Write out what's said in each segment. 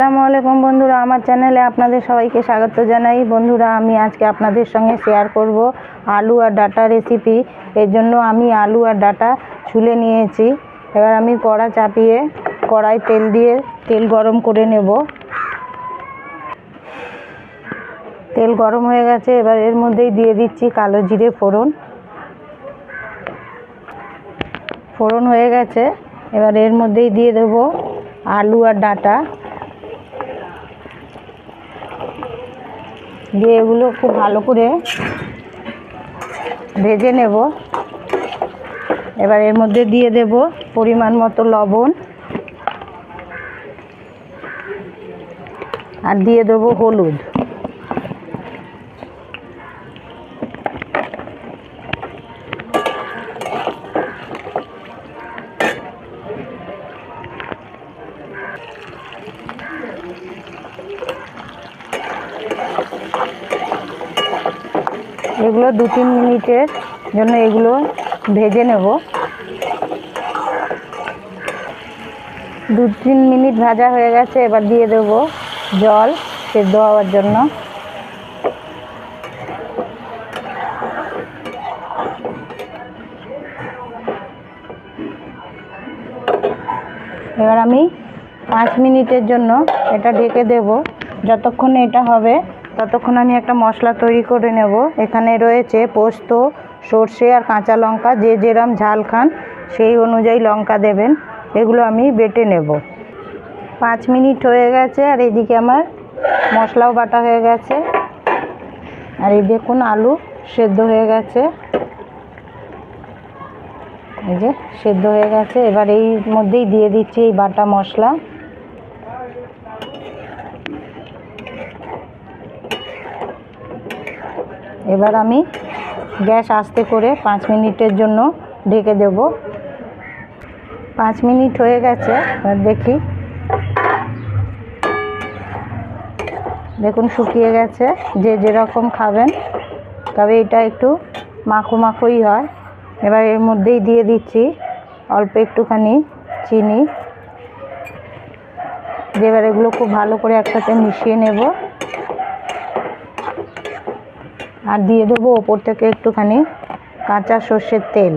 আসসালামু আলাইকুম বন্ধুরা, আমার চ্যানেলে আপনাদের সবাইকে স্বাগত জানাই। বন্ধুরা, আমি আজকে আপনাদের সঙ্গে শেয়ার করব আলু আর ডাটা রেসিপি এর জন্য আমি আলু আর ডাটা ছুলে নিয়েছি। এবার আমি কড়া চাপিয়ে কড়াই তেল দিয়ে তেল গরম করে নেব। তেল গরম হয়ে গেছে, এবার এর মধ্যেই দিয়ে দিচ্ছি কালো জিরে ফোড়ন। ফোড়ন হয়ে গেছে, এবার এর মধ্যেই দিয়ে দেব আলু আর ডাটা। দিয়ে এগুলো খুব ভালো করে ভেজে নেব। এবার এর মধ্যে দিয়ে দেব পরিমাণ মতো লবণ। আর দিয়ে দেবো হলুদ। এগুলো দু তিন মিনিটের জন্য এগুলো ভেজে নেব। দু তিন মিনিট ভাজা হয়ে গেছে, এবার দিয়ে দেব জল সেদ্ধ হওয়ার জন্য। এবার আমি পাঁচ মিনিটের জন্য এটা ঢেকে দেব। যতক্ষণ এটা হবে ততক্ষণ আমি একটা মশলা তৈরি করে নেব। এখানে রয়েছে পোস্ত, সর্ষে আর কাঁচা লঙ্কা। যে যেরম ঝাল খান, সেই অনুযায়ী লঙ্কা দেবেন। এগুলো আমি বেটে নেব। পাঁচ মিনিট হয়ে গেছে আর এদিকে আমার মশলাও বাটা হয়ে গেছে। আর এই দেখুন আলু সেদ্ধ হয়ে গেছে। এই যে সেদ্ধ হয়ে গেছে। এবার এই মধ্যেই দিয়ে দিচ্ছি এই বাটা মশলা। এবার আমি গ্যাস আস্তে করে পাঁচ মিনিটের জন্য ঢেকে দেব। পাঁচ মিনিট হয়ে গেছে, এবার দেখি। দেখুন, শুকিয়ে গেছে। যে যেরকম খাবেন, তবে এটা একটু মাখো মাখোই হয়। এবার এর মধ্যেই দিয়ে দিচ্ছি অল্প একটুখানি চিনি। এবার এগুলো খুব ভালো করে একসাথে মিশিয়ে নেব। আর দিয়ে দেবো ওপর থেকে একটুখানি কাঁচা সর্ষের তেল।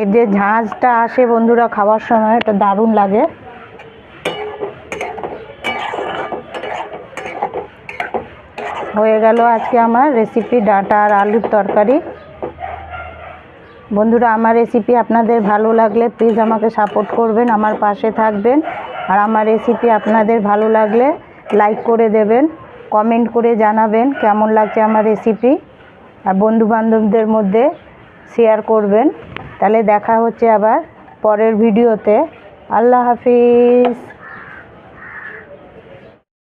এর যে ঝাঁঝটা আসে বন্ধুরা খাওয়ার সময়, এটা দারুণ লাগে। হয়ে গেল আজকে আমার রেসিপি ডাটা আর আলুর তরকারি। বন্ধুরা, আমার রেসিপি আপনাদের ভালো লাগলে প্লিজ আমাকে সাপোর্ট করবেন, আমার পাশে থাকবেন। আর আমার রেসিপি আপনাদের ভালো লাগলে লাইক করে দেবেন কমেন্ট করে জানাবেন কেমন লাগছে আমার রেসিপি আর বন্ধুবান্ধবদের মধ্যে শেয়ার করবেন। তাহলে দেখা হচ্ছে আবার পরের ভিডিওতে আল্লাহ হাফিজ।